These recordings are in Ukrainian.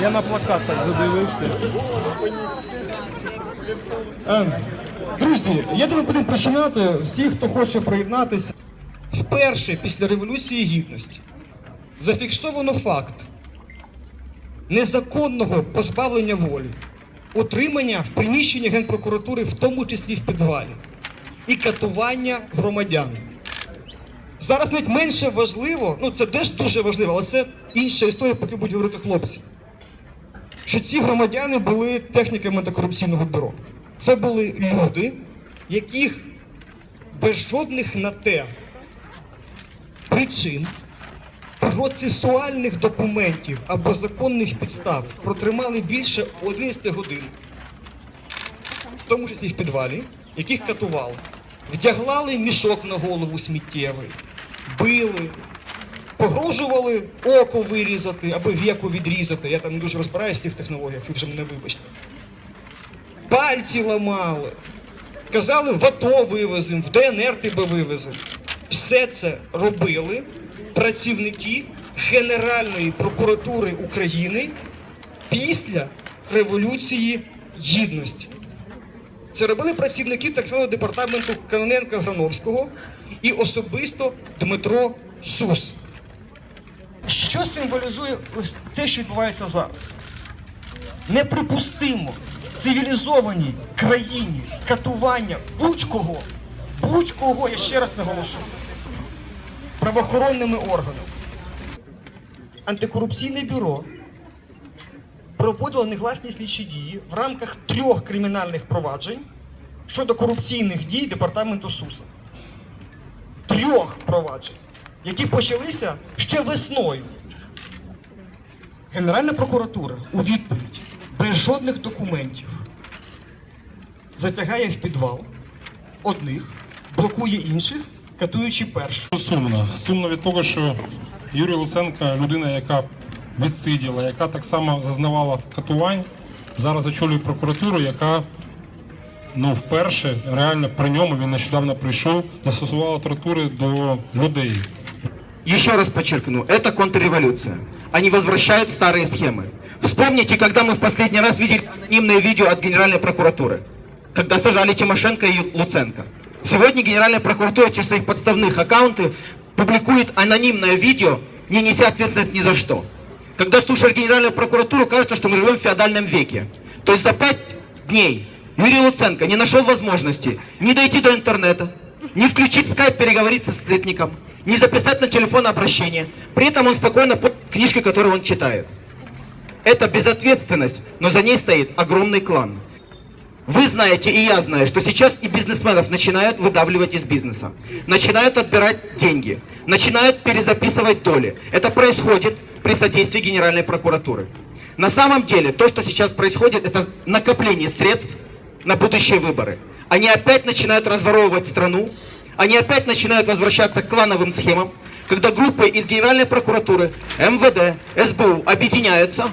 Я на плакат так задивився. Е, Друзі, я думаю, будемо починати. Всі, хто хоче приєднатися. Вперше після Революції Гідності зафіксовано факт незаконного позбавлення волі, утримання в приміщенні Генпрокуратури, в тому числі в підвалі, і катування громадян. Зараз навіть менше важливо, ну це теж дуже важливо, але це інша історія, поки будуть говорити хлопці. Що ці громадяни були техніками антикорупційного бюро. Це були люди, яких без жодних на те причин, процесуальних документів або законних підстав протримали більше 11 годин, в тому числі в підвалі, яких катували, вдяглали мішок на голову сміттєвий, били, погрожували око вирізати або віку відрізати. Я там не дуже розбираюся в цих технологіях, ви вже мене вибачте. Пальці ламали, казали, в АТО вивеземо, в ДНР тебе вивеземо. Все це робили працівники Генеральної прокуратури України після Революції Гідності. Це робили працівники так званого департаменту Каноненка Грановського і особисто Дмитро Сус. Що символізує те, що відбувається зараз? Неприпустимо в цивілізованій країні катування будь-кого, будь-кого, я ще раз наголошу, правоохоронними органами. Антикорупційне бюро проводило негласні слідчі дії в рамках трьох кримінальних проваджень щодо корупційних дій департаменту СУСа. Трьох проваджень, які почалися ще весною. Генеральна прокуратура у відповідь без жодних документів затягає в підвал одних, блокує інших, катуючи перших. Сумно. Сумно від того, що Юрій Луценко, людина, яка відсиділа, яка так само зазнавала катувань, зараз очолює прокуратуру, яка ну, вперше реально при ньому він нещодавно прийшов, застосувала тортури до людей. Еще раз подчеркну, это контрреволюция. Они возвращают старые схемы. Вспомните, когда мы в последний раз видели анонимное видео от Генеральной прокуратуры, когда сажали Тимошенко и Луценко. Сегодня Генеральная прокуратура через своих подставных аккаунты публикует анонимное видео, не неся ответственность ни за что. Когда слушаешь Генеральную прокуратуру, кажется, что мы живем в феодальном веке. То есть за пять дней Юрий Луценко не нашел возможности ни дойти до интернета, не включить скайп, переговорить со сцепником, не записать на телефон обращение. При этом он спокойно книжки, которую он читает. Это безответственность, но за ней стоит огромный клан. Вы знаете, и я знаю, что сейчас и бизнесменов начинают выдавливать из бизнеса. Начинают отбирать деньги. Начинают перезаписывать доли. Это происходит при содействии Генеральной прокуратуры. На самом деле, то, что сейчас происходит, это накопление средств на будущие выборы. Они опять начинают разворовывать страну, они опять начинают возвращаться к клановым схемам, когда группы из Генеральной прокуратуры, МВД, СБУ объединяются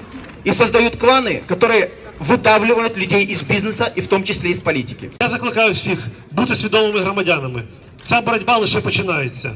и создают кланы, которые выдавливают людей из бизнеса и в том числе из политики. Я закликаю всіх бути свідомими громадянами. Ця боротьба лише починається.